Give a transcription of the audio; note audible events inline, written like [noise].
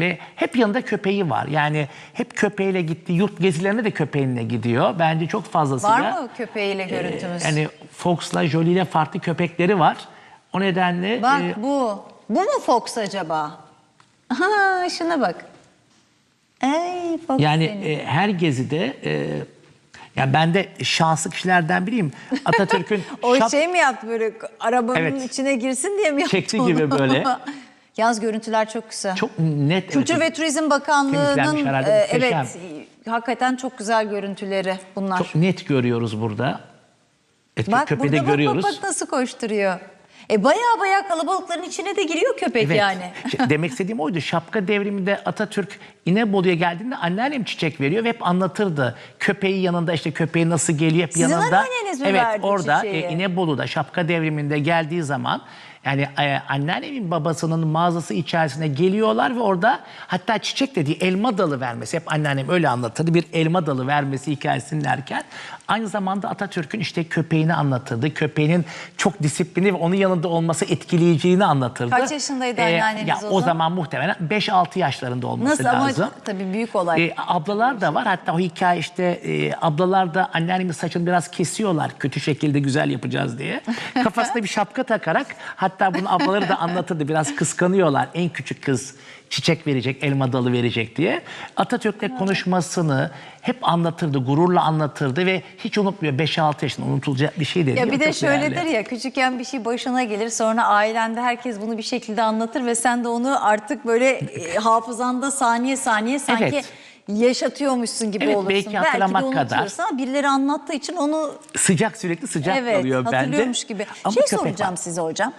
Ve hep yanında köpeği var. Yani hep köpeğiyle gitti. Yurt gezilerine de köpeğinle gidiyor. Bence çok fazlasıyla. Var mı köpeğiyle görüntümüz? Yani Fox'la Jolie ile farklı köpekleri var. O nedenle Bak e, bu. Bu mu Fox acaba? Aha şuna bak. Ey Fox yani e, her gezide e, ya ben de şanslı kişilerden biriyim. Atatürk'ün [laughs] o şap- şey mi yaptı böyle arabanın Evet. içine girsin diye mi yaptı Çekti onu? gibi böyle. [laughs] Yalnız görüntüler çok güzel. çok net Kültür evet, ve Turizm Bakanlığı'nın e, evet hakikaten çok güzel görüntüleri bunlar. çok net görüyoruz burada. Et, bak köpeği burada de görüyoruz. bak bak nasıl koşturuyor. E baya baya kalabalıkların içine de giriyor köpek Evet. yani. [laughs] Şey, Demek istediğim oydu. Şapka devriminde Atatürk İnebolu'ya geldiğinde anneannem çiçek veriyor ve hep anlatırdı. Köpeği yanında işte köpeği nasıl geliyor hep Sizin yanında. anneanneniz mi evet orada çiçeği? e, İnebolu'da şapka devriminde geldiği zaman yani e, anneannemin babasının mağazası içerisine geliyorlar ve orada hatta çiçek dediği elma dalı vermesi hep anneannem öyle anlatırdı. Bir elma dalı vermesi hikayesini derken aynı zamanda Atatürk'ün işte köpeğini anlatırdı. Köpeğinin çok disiplinli ve onun yanında olması etkileyeceğini anlatırdı. Kaç yaşındaydı anneanneniz ya, o o zaman? zaman muhtemelen 5-6 yaşlarında olması Nasıl ama lazım. tabii büyük olay. E, ablalar da var. Hatta o hikaye işte e, ablalar da anneannemin saçını biraz kesiyorlar. Kötü şekilde güzel yapacağız diye. [laughs] Kafasına bir şapka takarak hatta bunu ablaları da anlatırdı. Biraz kıskanıyorlar. En küçük kız çiçek verecek, elma dalı verecek diye. Atatürk'le konuşmasını hep anlatırdı, gururla anlatırdı ve hiç unutmuyor. 5-6 yaşında unutulacak bir şey değil. Ya bir de şöyledir değerli. ya küçükken bir şey başına gelir sonra ailende herkes bunu bir şekilde anlatır ve sen de onu artık böyle e, hafızanda saniye saniye sanki Evet. Yaşatıyormuşsun gibi Evet, olursun. belki hatırlamak de kadar. ama birileri anlattığı için onu Sıcak sürekli sıcak evet kalıyor bende. hatırlıyormuş gibi. Ama şey soracağım var. size hocam.